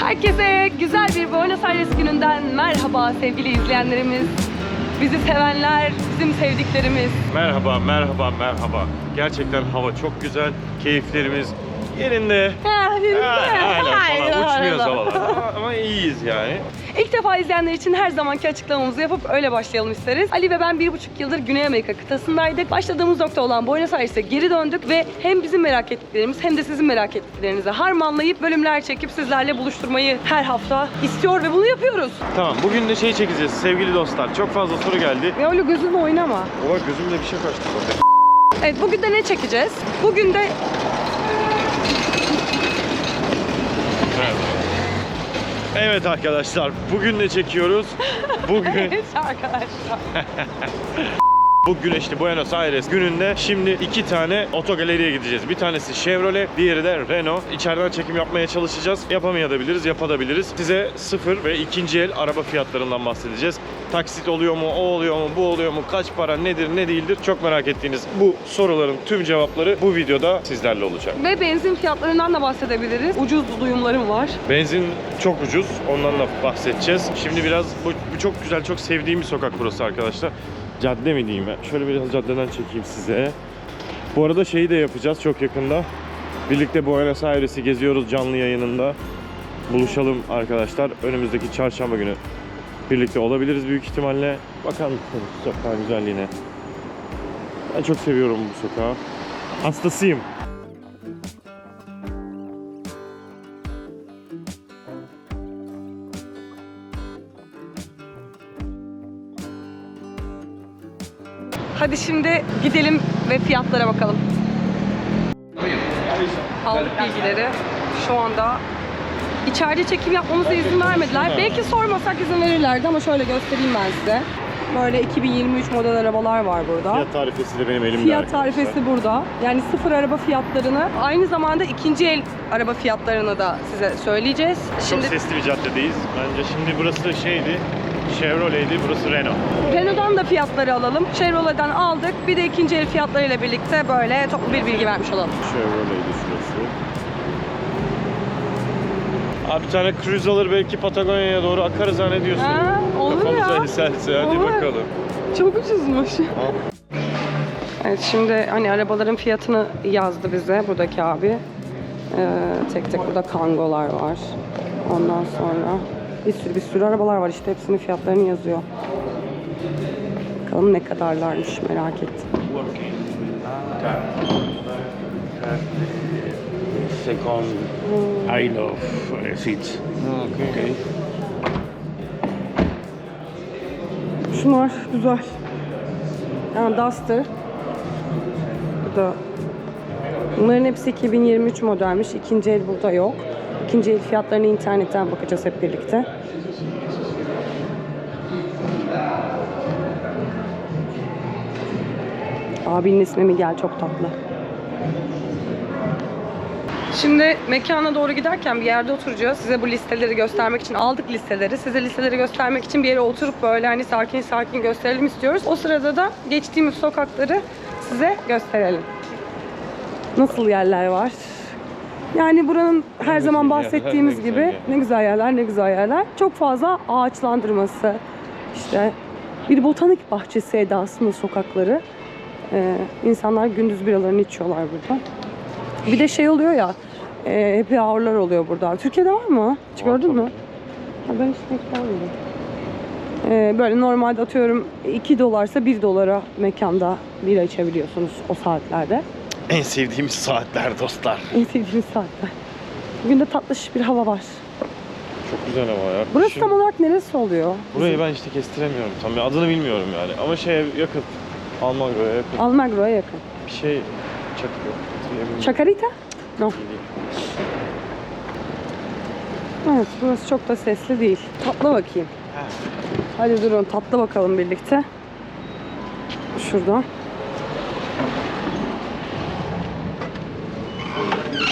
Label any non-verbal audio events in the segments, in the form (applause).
Herkese güzel bir Buenos Aires gününden merhaba sevgili izleyenlerimiz. Bizi sevenler, bizim sevdiklerimiz. Merhaba, merhaba, merhaba. Gerçekten hava çok güzel, keyiflerimiz yerinde. Ha, biz de. Aynen falan uçmuyoruz havalarda ama, ama iyiyiz yani. İlk defa izleyenler için her zamanki açıklamamızı yapıp öyle başlayalım isteriz. Ali ve ben bir buçuk yıldır Güney Amerika kıtasındaydık. Başladığımız nokta olan Buenos Aires'e geri döndük ve hem bizim merak ettiklerimiz hem de sizin merak ettiklerinizi harmanlayıp bölümler çekip sizlerle buluşturmayı her hafta istiyor ve bunu yapıyoruz. Tamam, bugün de şey çekeceğiz sevgili dostlar. Çok fazla soru geldi. Ya öyle gözünle oynama. Oha gözümde bir şey kaçtı. Evet bugün de ne çekeceğiz? Bugün de Evet arkadaşlar, bugün ne çekiyoruz? Bugün (laughs) Evet arkadaşlar. (laughs) bu güneşli Buenos Aires gününde şimdi iki tane otogaleriye gideceğiz. Bir tanesi Chevrolet, diğeri de Renault. İçeriden çekim yapmaya çalışacağız. Yapamayabiliriz, yapabiliriz. Size sıfır ve ikinci el araba fiyatlarından bahsedeceğiz. Taksit oluyor mu, o oluyor mu, bu oluyor mu, kaç para, nedir, ne değildir? Çok merak ettiğiniz bu soruların tüm cevapları bu videoda sizlerle olacak. Ve benzin fiyatlarından da bahsedebiliriz. Ucuz duyumlarım var. Benzin çok ucuz. Ondan da bahsedeceğiz. Şimdi biraz bu, bu çok güzel, çok sevdiğim bir sokak burası arkadaşlar. Cadde mi diyeyim ben? Şöyle biraz caddeden çekeyim size. Bu arada şeyi de yapacağız çok yakında. Birlikte Buenos Aires'i geziyoruz canlı yayınında. Buluşalım arkadaşlar. Önümüzdeki çarşamba günü birlikte olabiliriz büyük ihtimalle. Bakar mısınız sokağın güzelliğine? Ben çok seviyorum bu sokağı. Hastasıyım. Hadi şimdi gidelim ve fiyatlara bakalım. Aldık bilgileri. Şu anda içeride çekim yapmamıza izin vermediler. Belki sormasak izin verirlerdi ama şöyle göstereyim ben size. Böyle 2023 model arabalar var burada. Fiyat tarifesi de benim elimde Fiyat arkadaşlar. tarifesi burada. Yani sıfır araba fiyatlarını, aynı zamanda ikinci el araba fiyatlarını da size söyleyeceğiz. Çok Şimdi sesli bir caddedeyiz. Bence şimdi burası şeydi, Chevrolet'di, burası Renault. Renault'dan da fiyatları alalım. Chevrolet'den aldık. Bir de ikinci el fiyatlarıyla birlikte böyle toplu bir bilgi vermiş olalım. Chevrolet'di şurası. Abi bir tane cruise alır belki Patagonya'ya doğru akarız ha ne diyorsun? Ha, olur Kafamıza ya. eserse hadi Olur. bakalım. Çok ucuzmuş. Evet şimdi hani arabaların fiyatını yazdı bize buradaki abi. Ee, tek tek burada kangolar var. Ondan sonra bir sürü bir sürü arabalar var işte hepsinin fiyatlarını yazıyor. Bakalım ne kadarlarmış merak ettim. second aisle of seats. Okay. Şunlar güzel. Yani Duster. Bu da Bunların hepsi 2023 modelmiş. İkinci el burada yok. İkinci el fiyatlarını internetten bakacağız hep birlikte. Abinin ismi Miguel çok tatlı. Şimdi mekana doğru giderken bir yerde oturacağız. Size bu listeleri göstermek için aldık listeleri. Size listeleri göstermek için bir yere oturup böyle hani sakin sakin gösterelim istiyoruz. O sırada da geçtiğimiz sokakları size gösterelim. Nasıl yerler var? Yani buranın her zaman (laughs) bahsettiğimiz gibi ne güzel yerler, ne güzel yerler. Çok fazla ağaçlandırması, işte bir botanik bahçesi edasında sokakları. Ee, insanlar gündüz biralarını içiyorlar burada. Bir de şey oluyor ya, e, happy hour'lar oluyor burada. Türkiye'de var mı? Hiç gördün mü? Ha, ben hiç denk gelmedim. Ee, böyle normalde atıyorum 2 dolarsa 1 dolara mekanda bira içebiliyorsunuz o saatlerde. En sevdiğimiz saatler dostlar. En sevdiğimiz saatler. Bugün de tatlış bir hava var. Çok güzel ama ya. Burası Kışın- tam olarak neresi oluyor? Burayı ben işte kestiremiyorum tam. Adını bilmiyorum yani. Ama şeye yakın. Almagro'ya yakın. Almagro'ya yakın. Bir şey çakıyor. Chacarita? No. Evet, burası çok da sesli değil. Tatlı bakayım. Hadi durun, tatlı bakalım birlikte. Şuradan.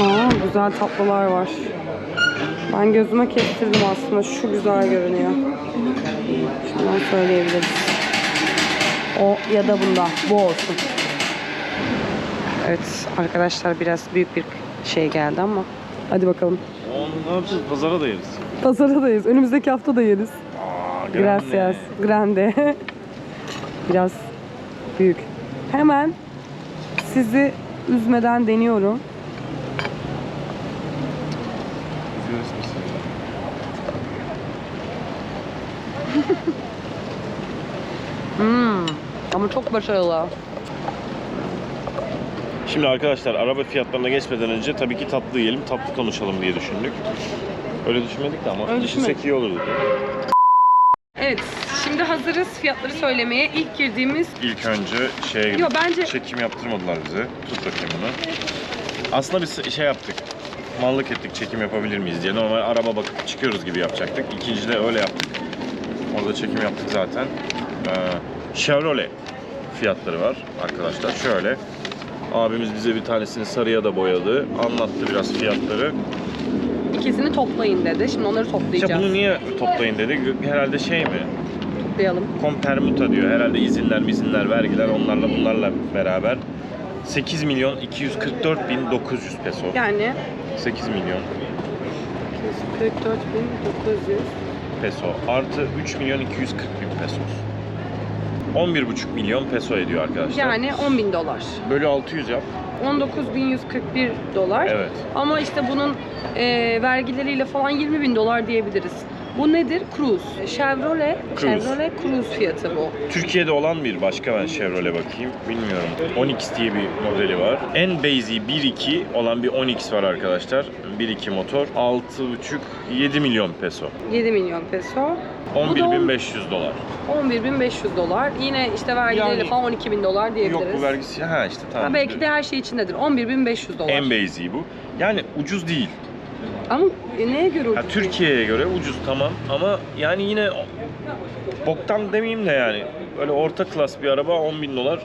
Aa, güzel tatlılar var. Ben gözüme kestirdim aslında. Şu güzel görünüyor. Şundan söyleyebiliriz. O ya da bunda. Bu olsun. Evet arkadaşlar biraz büyük bir şey geldi ama. Hadi bakalım. Onu ne yapacağız? Pazara da yeriz. Pazardayız. Önümüzdeki hafta da yeriz. Aa, Gracias. Grande. (laughs) Biraz büyük. Hemen sizi üzmeden deniyorum. Ama çok başarılı. Şimdi arkadaşlar araba fiyatlarına geçmeden önce tabii ki tatlı yiyelim, tatlı konuşalım diye düşündük. Öyle düşünmedik de ama Öyle düşünmedik. iyi olurdu. Evet, şimdi hazırız fiyatları söylemeye. İlk girdiğimiz İlk önce şey Yo, bence- çekim yaptırmadılar bize. Tut bakayım bunu. Aslında biz şey yaptık. Mallık ettik çekim yapabilir miyiz diye. Normal araba bakıp çıkıyoruz gibi yapacaktık. İkinci de öyle yaptık. Orada çekim yaptık zaten. Ee, Chevrolet fiyatları var arkadaşlar. Şöyle. Abimiz bize bir tanesini sarıya da boyadı. Anlattı biraz fiyatları. ikisini toplayın dedi. Şimdi onları İşte toplayacağız. bunu niye toplayın dedi. Herhalde şey mi? Toplayalım. Kompermuta diyor. Herhalde izinler, mizinler, vergiler onlarla bunlarla beraber 8 milyon 244 bin 900 peso. Yani 8 milyon 44.900. peso artı 3 milyon 240 bin pesos. 11,5 milyon peso ediyor arkadaşlar. Yani 10 bin dolar. Bölü 600 yap. 19.141 dolar. Evet. Ama işte bunun e, vergileriyle falan 20 bin dolar diyebiliriz. Bu nedir? Cruise. Chevrolet, Cruise. Chevrolet Cruise fiyatı bu. Türkiye'de olan bir başka ben Chevrolet bakayım. Bilmiyorum. Onix diye bir modeli var. En basic 1.2 olan bir Onix var arkadaşlar. 1.2 motor. 6,5-7 milyon peso. 7 milyon peso. Bu da 11.500 dolar. 11.500 dolar. Yine işte vergileriyle Yani- falan 12 bin dolar diyebiliriz. Yok bu vergisi. Ha işte tamam. Ha, belki de her şey içindedir. 11.500 dolar. En basic bu. Yani ucuz değil. Ama e, neye göre ucuz? Türkiye'ye göre ucuz tamam ama yani yine boktan demeyeyim de yani böyle orta klas bir araba 10 bin dolar.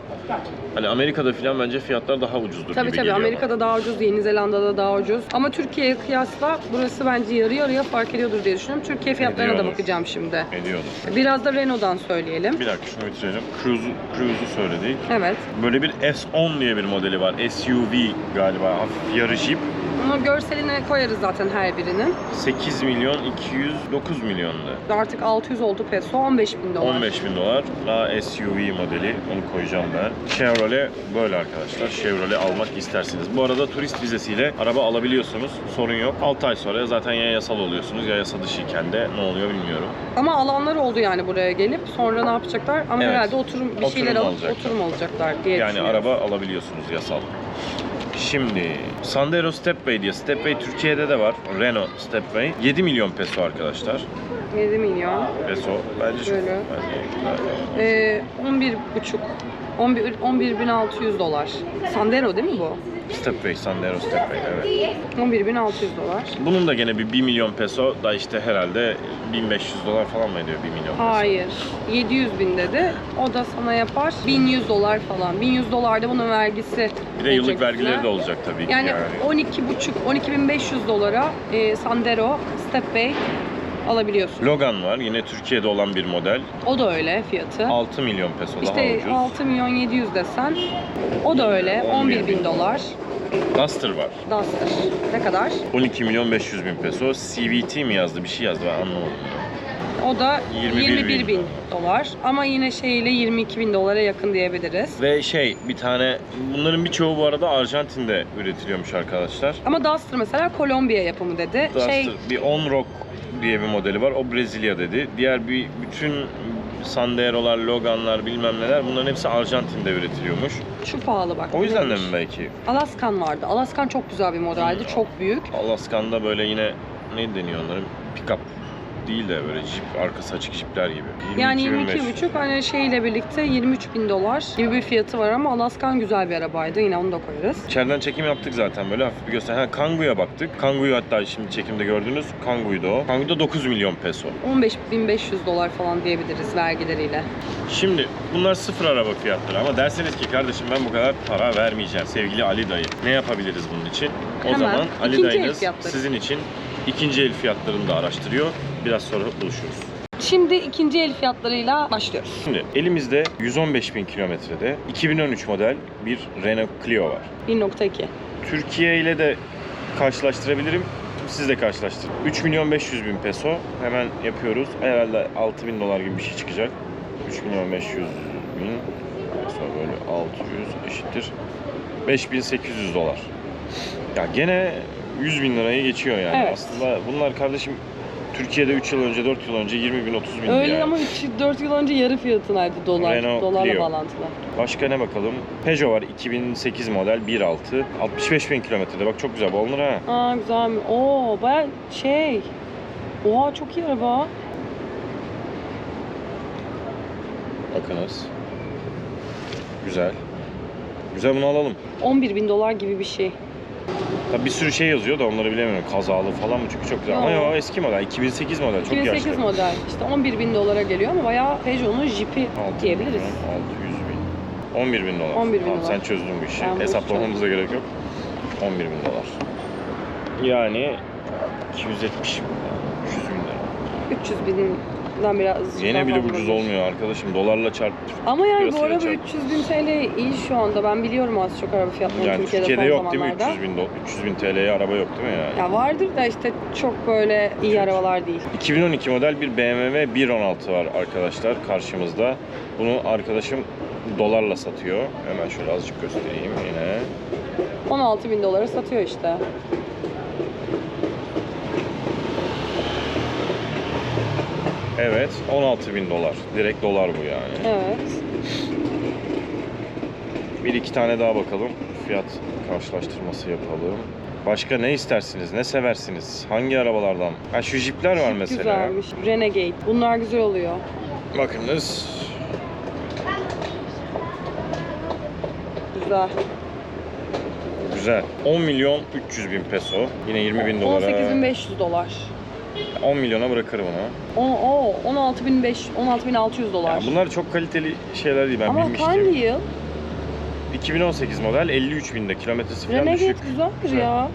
Hani Amerika'da filan bence fiyatlar daha ucuzdur Tabii gibi tabii geliyor bana. Amerika'da daha ucuz, Yeni Zelanda'da daha ucuz. Ama Türkiye'ye kıyasla burası bence yarı yarıya fark ediyordur diye düşünüyorum. Türkiye fiyatlarına da Ediyordur. bakacağım şimdi. Ediyordur. Biraz da Renault'dan söyleyelim. Bir dakika şunu bitirelim. Cruise, Cruise'u söyledik. Evet. Böyle bir S10 diye bir modeli var. SUV galiba hafif yarı jeep. Ama görseline koyarız zaten her birinin. 8 milyon 209 milyonda. Artık 600 oldu peso, 15 bin dolar. 15 bin dolar. Daha SUV modeli. Onu koyacağım ben. Chevrolet böyle arkadaşlar. Chevrolet almak isterseniz. Bu arada turist vizesiyle araba alabiliyorsunuz. Sorun yok. 6 ay sonra zaten ya yasal oluyorsunuz ya yasa dışıyken de ne oluyor bilmiyorum. Ama alanlar oldu yani buraya gelip sonra ne yapacaklar? Ama Evet. herhalde oturum bir Oturum şeyler alıp alacaklar. oturum alacaklar diye Yani araba alabiliyorsunuz yasal. Şimdi Sandero Stepway diye. Stepway Türkiye'de de var. Renault Stepway. 7 milyon peso arkadaşlar. 7 milyon. Peso. Bence çok bence. Ee, 11 buçuk. 11 11.600 dolar. Sandero değil mi bu? Stepway, Sandero Stepway evet. 11.600 dolar. Bunun da gene bir 1 milyon peso da işte herhalde 1500 dolar falan mı ediyor 1 milyon peso? Hayır. 700 bin dedi. O da sana yapar 1100 dolar falan. 1100 dolar da bunun vergisi. Bir de yıllık olacak vergileri de olacak tabii ki Yani, yani. 12 buçuk, 12.500 dolara e, Sandero Stepway alabiliyorsun. Logan var yine Türkiye'de olan bir model. O da öyle fiyatı. 6 milyon peso daha İşte ucuz. 6 milyon 700 desen o da öyle 11 11 bin dolar. Duster var. Duster. Ne kadar? 12 milyon 500 bin peso. CVT mi yazdı bir şey yazdı ben anlamadım. O da 21 21, bin bin dolar. Ama yine şeyle 22 bin dolara yakın diyebiliriz. Ve şey bir tane bunların birçoğu bu arada Arjantin'de üretiliyormuş arkadaşlar. Ama Duster mesela Kolombiya yapımı dedi. Duster Şey bir On Rock diye bir modeli var. O Brezilya dedi. Diğer bir bütün Sandero'lar, Logan'lar bilmem neler bunların hepsi Arjantin'de üretiliyormuş. şu pahalı bak. O yüzden de mi belki? Alaskan vardı. Alaskan çok güzel bir modeldi. Çok büyük. Alaskan'da böyle yine ne deniyor onların? Pick-up değil de böyle jip, arkası açık jipler gibi. Yani 22.500. 22,5 hani şeyle birlikte 23 bin dolar gibi bir fiyatı var ama Alaskan güzel bir arabaydı. Yine onu da koyarız. İçeriden çekim yaptık zaten böyle hafif bir göster. Ha Kangoo'ya baktık. Kangoo'yu hatta şimdi çekimde gördünüz. Kangoo'ydu o. Kangoo'da 9 milyon peso. 15.500 dolar falan diyebiliriz vergileriyle. Şimdi bunlar sıfır araba fiyatları ama derseniz ki kardeşim ben bu kadar para vermeyeceğim sevgili Ali dayı. Ne yapabiliriz bunun için? O Hemen zaman Ali ikinci dayınız sizin için ikinci el fiyatlarını da araştırıyor. Biraz sonra buluşuruz. Şimdi ikinci el fiyatlarıyla başlıyoruz. Şimdi elimizde 115 bin kilometrede 2013 model bir Renault Clio var. 1.2. Türkiye ile de karşılaştırabilirim. Siz de karşılaştırın. 3 milyon 500 bin peso. Hemen yapıyoruz. Herhalde 6 bin dolar gibi bir şey çıkacak. 3 milyon 500 bin. Sonra böyle 600 eşittir. 5800 dolar. Ya gene 100 bin lirayı geçiyor yani. Evet. Aslında bunlar kardeşim Türkiye'de 3 yıl önce, 4 yıl önce 20 bin, 30 bin Öyle yani. ama 4 yıl önce yarı fiyatınaydı dolar. Renault Dolarla Clio. bağlantılı. Başka ne bakalım? Peugeot var 2008 model 1.6. 65 bin kilometrede. Bak çok güzel. Bulunur ha. Aa güzel? Oo baya şey. Oha çok iyi araba. Bakınız. Güzel. Güzel bunu alalım. 11 bin dolar gibi bir şey. Tabii bir sürü şey yazıyor da onları bilemiyorum. Kazalı falan mı? Çünkü çok güzel. Ama Yo. eski model. 2008 model. Çok 2008 yaşlı. model. İşte 11 bin dolara geliyor ama bayağı Peugeot'un jipi 6 diyebiliriz. milyon, 600 bin. 11 bin dolar. 11 bin tamam, dolar. Sen çözdün bu işi. Ben Hesaplamamıza gerek yok. 11 bin dolar. Yani 270 bin lira. 300 bin lira. 300 binden biraz Yine bile ucuz olmuyor arkadaşım. Dolarla çarp. Ama yani bu araba çarp. 300 bin TL iyi şu anda. Ben biliyorum az çok araba fiyatlarını Yani Türkiye'de, Türkiye'de son yok değil mi? zamanlarda. 300 bin, do- 300 bin TL'ye araba yok değil mi yani? Ya vardır da işte çok böyle iyi Çok. arabalar değil. 2012 model bir BMW 1.16 var arkadaşlar karşımızda. Bunu arkadaşım dolarla satıyor. Hemen şöyle azıcık göstereyim yine. 16 bin dolara satıyor işte. Evet 16 bin dolar. Direkt dolar bu yani. Evet. Bir iki tane daha bakalım. Fiyat karşılaştırması yapalım. Başka ne istersiniz? Ne seversiniz? Hangi arabalardan? Ha şu jipler var mesela. Güzelmiş. Renegade. Bunlar güzel oluyor. Bakınız. Güzel. Güzel. 10 milyon 300 bin peso. Yine 20 bin dolara. 18.500 dolar. 10 milyona bırakırım onu. O, o 16.500 16.600 dolar. Ya bunlar çok kaliteli şeyler değil ben Ama bilmiştim. hangi yıl? 2018 model 53 binde kilometresi falan Renegade düşük. güzeldir Güzel. ya.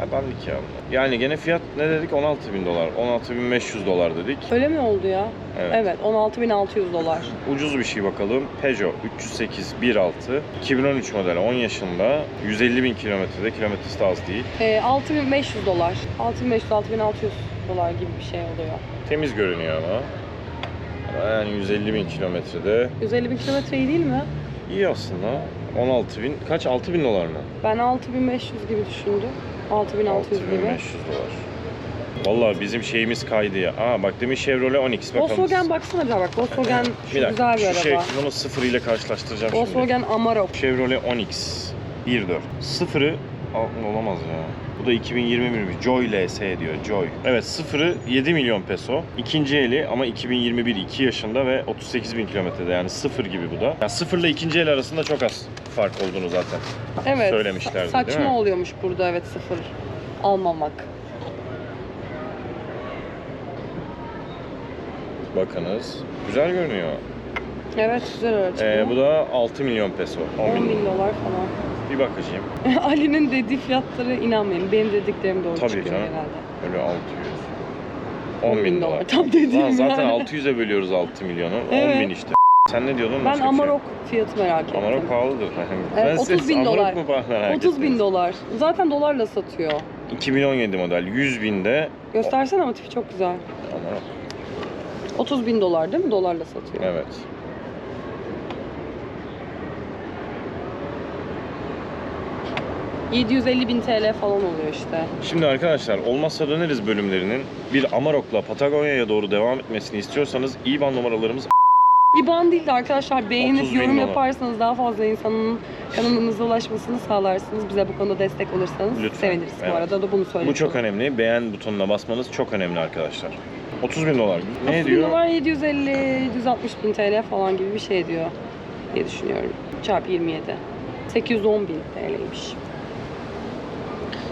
Ya dandik ya. Yani gene fiyat ne dedik 16 bin dolar. 16 bin 500 dolar dedik. Öyle mi oldu ya? Evet. Evet 16.600 dolar. (laughs) Ucuz bir şey bakalım. Peugeot 308 1.6 2013 model 10 yaşında 150 bin kilometrede kilometresi de az değil. Ee, 6500 dolar. 6500 6600 dolar gibi bir şey oluyor. Temiz görünüyor ama. Ama Yani 150 bin kilometrede 150 bin kilometre iyi değil mi? iyi aslında. 16 bin kaç 6 bin dolar mı? Ben 6500 gibi düşündüm. 6600 gibi. 6500 dolar. Vallahi bizim şeyimiz kaydı ya. Aa bak demin Chevrolet Onix bakalım. Volkswagen baksana bir bak. Volkswagen şu bir dakika, güzel bir şu araba. şey, bunu sıfır ile karşılaştıracağım Volkswagen Amarok. şimdi. Chevrolet Onix 1.4. Sıfırı Aa, olamaz ya. Bu da 2021 bir Joy LS diyor. Joy. Evet sıfırı 7 milyon peso. İkinci eli ama 2021 2 yaşında ve 38 bin kilometrede yani sıfır gibi bu da. Ya sıfırla ikinci el arasında çok az fark olduğunu zaten Evet. söylemişlerdi Saçma değil mi? oluyormuş burada evet sıfır almamak. Bakınız. Güzel görünüyor. Evet güzel araç Ee, bu. bu da 6 milyon peso. 10 10 bin. bin dolar falan. Bir bakacağım. (laughs) Ali'nin dediği fiyatlara inanmayın. Benim dediklerim doğru Tabii çıkıyor canım. genelde. Öyle 600. 10 bin dolar. Tam dediğim Lan zaten yani. 600'e bölüyoruz 6 milyonu. 10 Evet. bin işte. Sen ne diyordun? Ben Başka bir Amarok fiyatı merak Şey. ettim. Amarok pahalıdır. (laughs) Evet, Ben 30 siz bin Amarok dolar. mu pahalı merak 30 bin ettiniz? dolar. Zaten dolarla satıyor. 2017 model 100 binde Göstersene ama tipi çok güzel. Amarok. 30 bin dolar değil mi? Dolarla satıyor. Evet. 750 bin TL falan oluyor işte. Şimdi arkadaşlar olmazsa döneriz bölümlerinin bir Amarok'la Patagonya'ya doğru devam etmesini istiyorsanız IBAN numaralarımız İban değil de arkadaşlar beğenip 30 bin yorum dolar. yaparsanız daha fazla insanın kanalımıza ulaşmasını sağlarsınız. Bize bu konuda destek olursanız Lütfen. seviniriz. Evet. Bu arada da bunu söyleyeyim. bu çok önemli. Beğen butonuna basmanız çok önemli arkadaşlar. 30 bin dolar. Ne 30 bin ediyor? dolar 750 760 bin TL falan gibi bir şey diyor diye düşünüyorum. Çarpı 27. 810 bin TL'ymiş.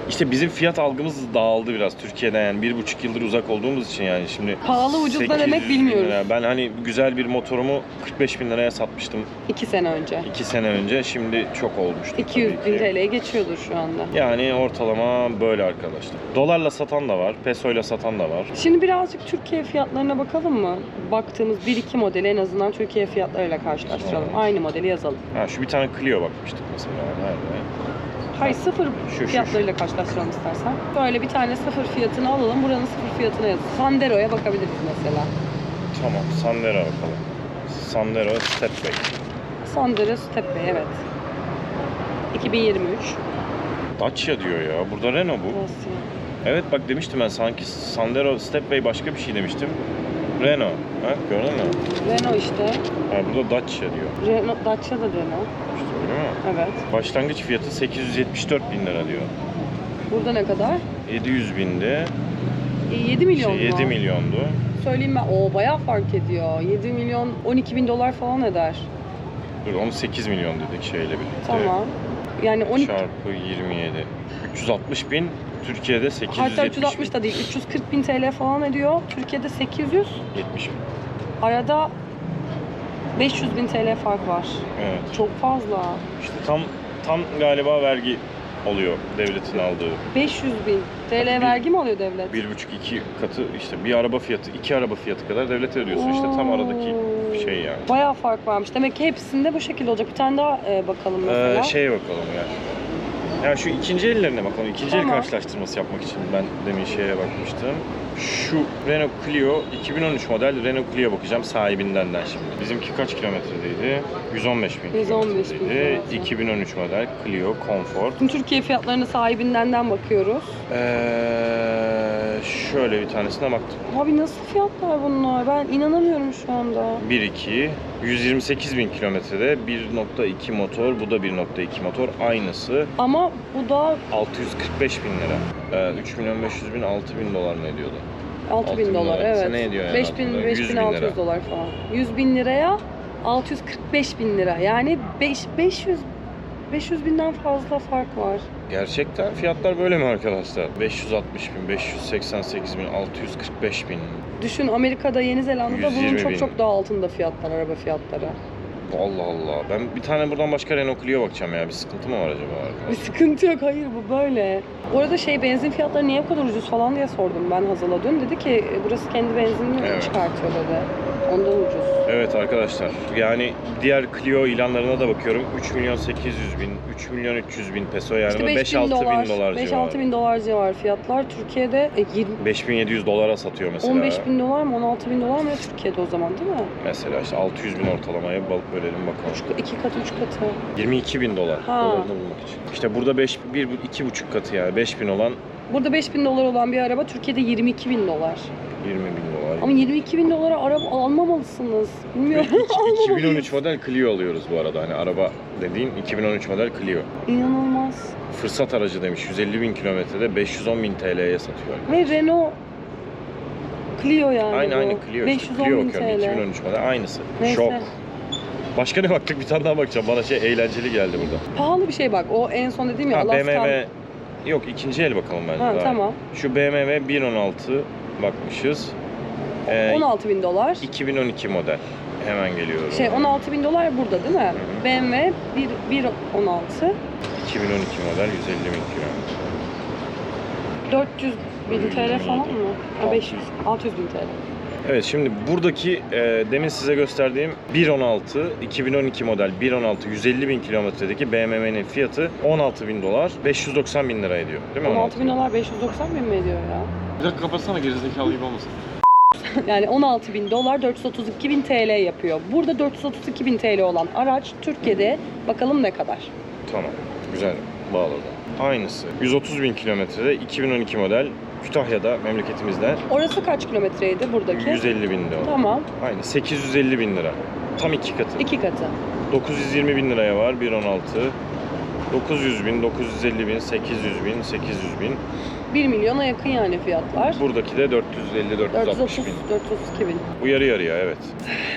İşte bizim fiyat algımız dağıldı biraz Türkiye'den yani bir buçuk yıldır uzak olduğumuz için yani şimdi. Pahalı, ucuz ne 800 demek bin bilmiyoruz. lira. Ben hani güzel bir motorumu 45 bin liraya satmıştım 2 sene önce. 2 sene önce. Şimdi çok olmuştu. 200 tabii bin ki. TL'ye geçiyordur şu anda. Yani ortalama böyle arkadaşlar. Dolarla satan da var, pesoyla satan da var. Şimdi birazcık Türkiye fiyatlarına bakalım mı? Baktığımız 1-2 modeli en azından Türkiye fiyatlarıyla karşılaştıralım. Aynı modeli yazalım. Ha şu bir tane Clio bakmıştık mesela. Nerede? Hayır sıfır şu, fiyatlarıyla karşılaştıralım istersen. Böyle bir tane sıfır fiyatını alalım. Buranın sıfır fiyatına yazalım. Sandero'ya bakabiliriz mesela. Tamam, Sandero bakalım. Sandero Stepway. Sandero Stepway evet. 2023. Dacia diyor ya. Burada Renault bu. Nasıl? Evet bak demiştim ben sanki Sandero Stepway başka bir şey demiştim. Renault. Ha gördün mü? Renault işte. Ha, burada Dacia diyor. Renault, Dacia da Renault. İşte öyle mi? Evet. Başlangıç fiyatı 874 bin lira diyor. Burada ne kadar? 700 bindi. E, 7 milyon mu? 7 milyondu. Söyleyeyim ben. Oo bayağı fark ediyor. 7 milyon 12 bin dolar falan eder. Dur onu 8 milyon dedik şeyle birlikte. Tamam. Yani 12 Çarpı 27. 360 bin. Türkiye'de 870 hatta 360 da değil 340 bin TL falan ediyor. Türkiye'de 800. 70 bin. Arada 500 bin TL fark var. Evet. Çok fazla. İşte tam tam galiba vergi oluyor devletin aldığı. 500 bin TL Bir- vergi mi alıyor devlet? Bir buçuk iki katı işte bir araba fiyatı iki araba fiyatı kadar devlete ödüyorsun işte tam aradaki şey yani. Bayağı fark varmış. Demek ki hepsinde bu şekilde olacak. Bir tane daha e, bakalım mesela. Ee, şeye bakalım ya. Ya şu ikinci ellerine bakalım. İkinci el Tamam. karşılaştırması yapmak için ben demin şeye bakmıştım. Şu Renault Clio 2013 model Renault Clio bakacağım sahibindenden şimdi. Bizimki kaç kilometredeydi? 115 bin 115 bin kilometredeydi. kilometre. 2013 model Clio Comfort. Şimdi Türkiye fiyatlarını sahibindenden bakıyoruz. Ee, şöyle bir tanesine baktım. Abi nasıl fiyatlar bunlar? Ben inanamıyorum şu anda. 1.2 128 bin kilometrede 1.2 motor bu da 1.2 motor aynısı Ama bu da 645 bin lira. Ee, 3 milyon 500 bin 6 bin dolar ne ediyordu? 6000 bin dolar. Evet. Ne ediyor yani 5000 aslında? 100 bin 5600 lira. dolar falan. 100 bin liraya 645 bin lira. Yani 5, 500 500 binden fazla fark var. Gerçekten fiyatlar böyle mi arkadaşlar? 560 bin, 588 bin, 645 bin. Düşün Amerika'da, Yeni Zelanda'da bunun 120 çok bin. çok daha altında fiyatlar, araba fiyatları. Allah Allah. Ben bir tane buradan başka Renault Clio bakacağım ya. Bir sıkıntı mı var acaba? Bir sıkıntı yok, hayır bu böyle. Bu arada şey benzin fiyatları niye bu kadar ucuz falan diye sordum ben Hazal'a dün. Dedi ki "E, burası kendi benzinini Evet. çıkartıyor dedi. Ondan ucuz. Evet arkadaşlar. Yani diğer Clio ilanlarına da bakıyorum. 3 milyon 800 bin, 3 milyon 300 bin peso yani İşte 5-6 5000 bin dolar, dolar 5-6 civarı. bin dolar civarı fiyatlar. Türkiye'de e, 20, 5700 dolara satıyor mesela. 15 bin dolar mı 16 bin dolar mı Türkiye'de o zaman değil mi? Mesela işte 600 bin ortalamaya balık bölelim bakalım. İki katı, üç katı. 22 bin dolar Ha. dolarını bulmak için. İşte burada 5, 1, 2 buçuk katı yani 5 bin olan Burada 5 bin dolar olan bir araba Türkiye'de 22 bin dolar. 20 bin dolar. Ama 22 bin dolara araba almamalısınız. Bilmiyorum. İki- 2013 model Clio alıyoruz bu arada. Hani araba dediğin 2013 model Clio. İnanılmaz. Fırsat aracı demiş. 150 bin kilometrede 510 bin TL'ye satıyor. Ve Renault Clio yani Aynı bu. aynı Clio. 510 işte. Clio bin. TL. 2013 model aynısı. Neyse. Şok. Başka ne baktık? Bir tane daha bakacağım. Bana şey eğlenceli geldi burada. Pahalı bir şey bak. O en son dediğim ya Ha, Alaskan. BMW Yok ikinci el bakalım bence. Ha, daha. tamam. Şu BMW 1.16 bakmışız. Ee, 16 bin dolar. 2012 model. Hemen geliyorum. Şey 16 bin dolar burada değil mi? hı. BMW 1, 1.16 2012 model 150 bin kilometre. 400 bin TL falan mı? Ha, 500, 600 bin TL. Evet şimdi buradaki e, demin size gösterdiğim 1.16 2012 model 1.16 150 bin kilometredeki BMW'nin fiyatı 16 bin dolar 590 bin lira ediyor değil mi? 16 bin dolar 590 bin mi ediyor ya? Bir dakika kapatsana gerizekalı gibi olmasın. (laughs) Yani 16 bin dolar 432 bin TL yapıyor. Burada 432 bin TL olan araç Türkiye'de bakalım ne kadar? Tamam güzel bağladı. Aynısı 130 bin kilometrede 2012 model Kütahya'da memleketimizde Orası kaç kilometreydi buradaki? 150 bin dolar. Tamam. Aynı 850 bin lira. Tam iki katı. iki katı. 920 bin liraya var 1.16. 900 bin, 950 bin, 800 bin, 800 bin. 1 milyona yakın yani fiyatlar. Buradaki de 450-460 430, bin. 432 bin. Bu yarı yarıya evet.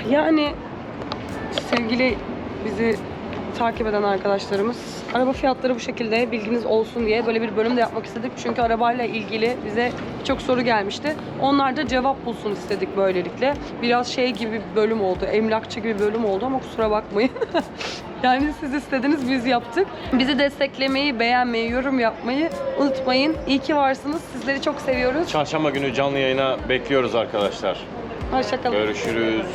Yani sevgili bizi takip eden arkadaşlarımız Araba fiyatları bu şekilde bilginiz olsun diye böyle bir bölüm de yapmak istedik. Çünkü arabayla ilgili bize çok soru gelmişti. Onlar da cevap bulsun istedik böylelikle. Biraz şey gibi bir bölüm oldu, emlakçı gibi bir bölüm oldu ama kusura bakmayın. (laughs) yani siz istediniz biz yaptık. Bizi desteklemeyi, beğenmeyi, yorum yapmayı unutmayın. İyi ki varsınız. Sizleri çok seviyoruz. Çarşamba günü canlı yayına bekliyoruz arkadaşlar. Hoşçakalın. Görüşürüz.